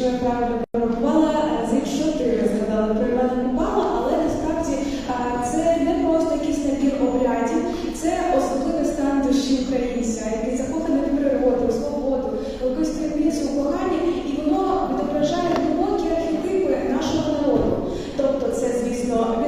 якщо я правильно порахувала, разів чотири згадала про Івана Купала, але насправді це не просто якийсь набір обрядів, це особливий стан душі українця, який закоханий в природу, в свободу, в якусь таємницю у і воно відображає глибокі архетипи нашого народу. Тобто, це, звісно.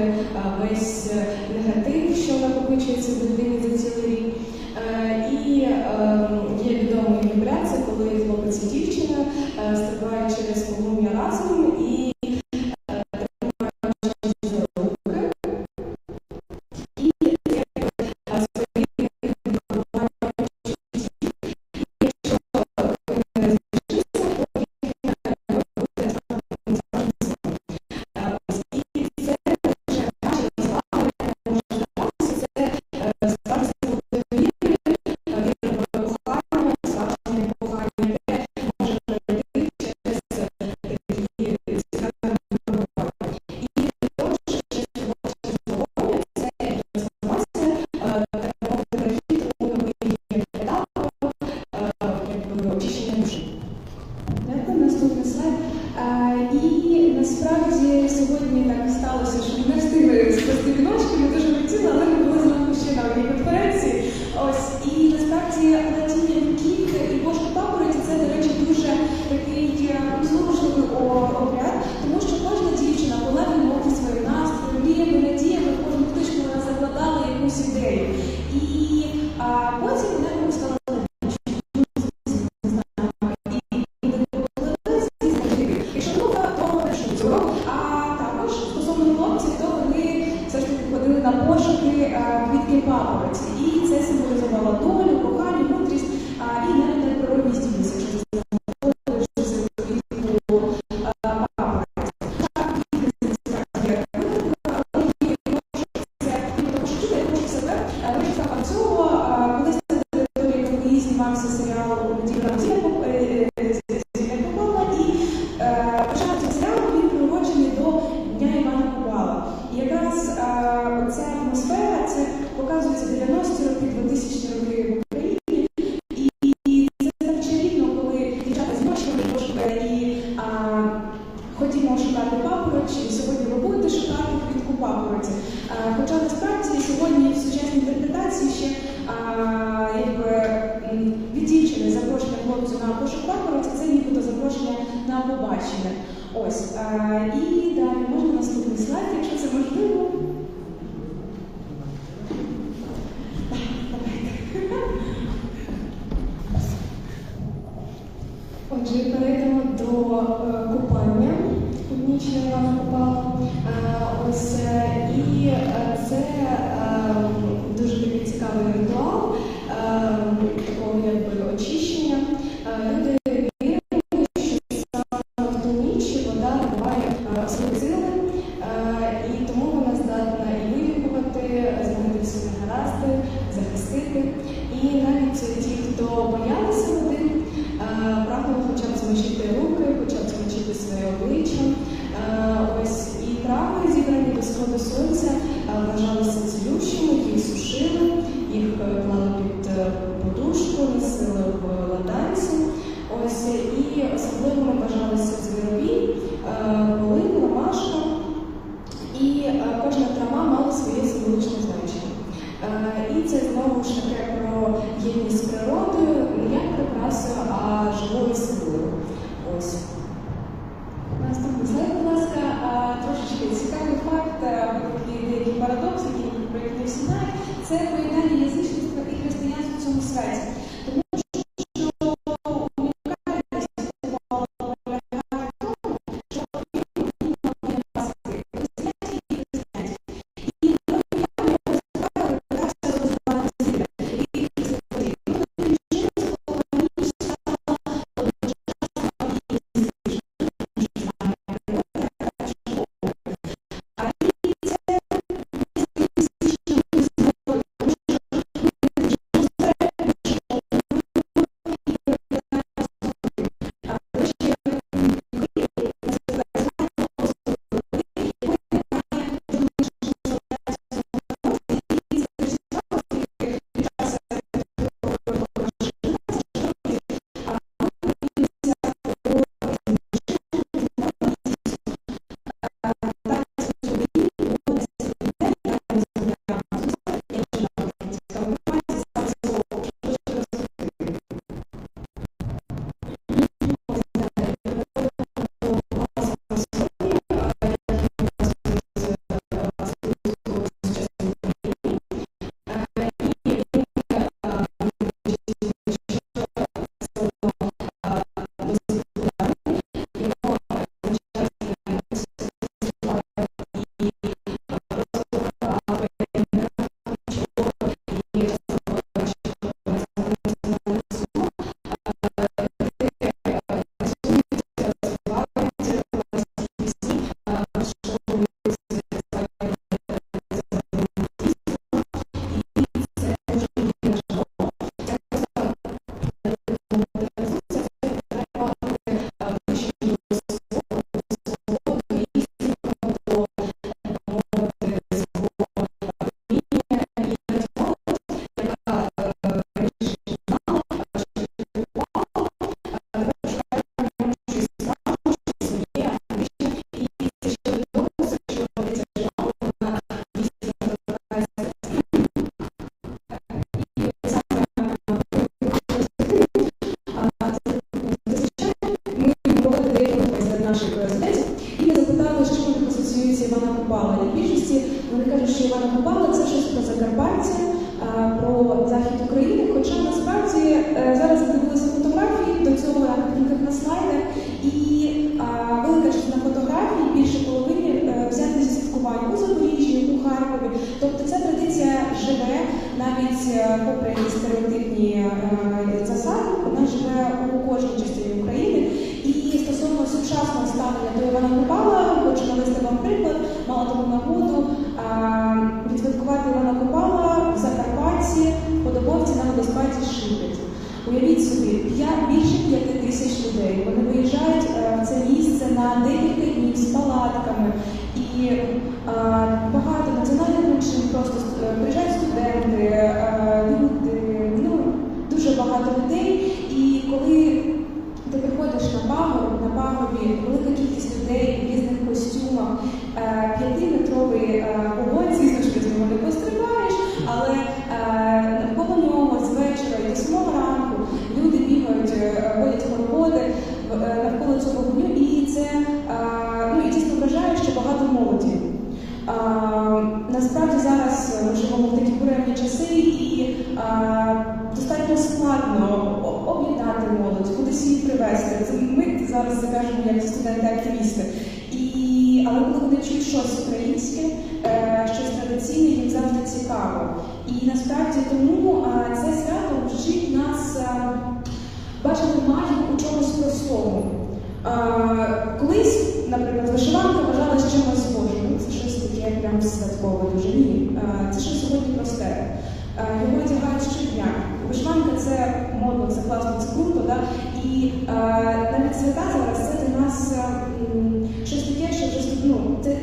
Е, весь е, негатив, що накопичується в дитині. хлопцю на пошук папороті, це нібито запрошення на побачення. Ось. Е, і далі можна наступний слайд, якщо це можливо. смочити руки, почав смочити своє обличчя. Е, ось І трави, зібрані до сходу сонця, е, вважалися цілющими, їх сушили, їх е, клали під подушку, носили в ладанці. Ось І особливими вважалися звірові, полин, ромашка. І кожна трава мала своє символичне значення. І це знову ж таке. відбулося. Наступний слайд, будь ласка, трошечки цікавий факт, такий деякий парадокс, який про який всі знають, це тисяч людей. Вони виїжджають е, в це місце на декілька днів з палатками. І насправді зараз ми живемо в такі буремні часи і а, достатньо складно об'єднати молодь, кудись її привезти. Це ми зараз закажемо як студенти-активісти. Але коли вони чують щось українське, е, щось традиційне, їм завжди цікаво. І насправді тому це свято вчить нас бачити магію у чомусь простому. Е, Колись, наприклад, вишиванка вважалась чимось. Це таке прям святкове дуже ні. Це ще сьогодні просте. Е, Його одягають щодня. Вишиванка це модно, це класно, це круто, да? і е, навіть свята зараз це для нас щось таке, що вже ну, це,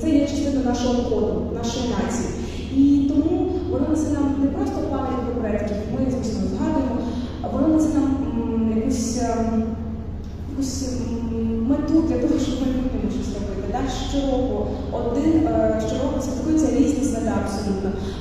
це є частина нашого коду, нашої нації. І тому воно це нам не просто пам'ять про предків, ми звісно згадуємо, а воно несе нам м, якусь. ем, якусь м, мету для того, щоб ми майбутньому щось робити. Да? Щороку один е, щороку святкуються різні свята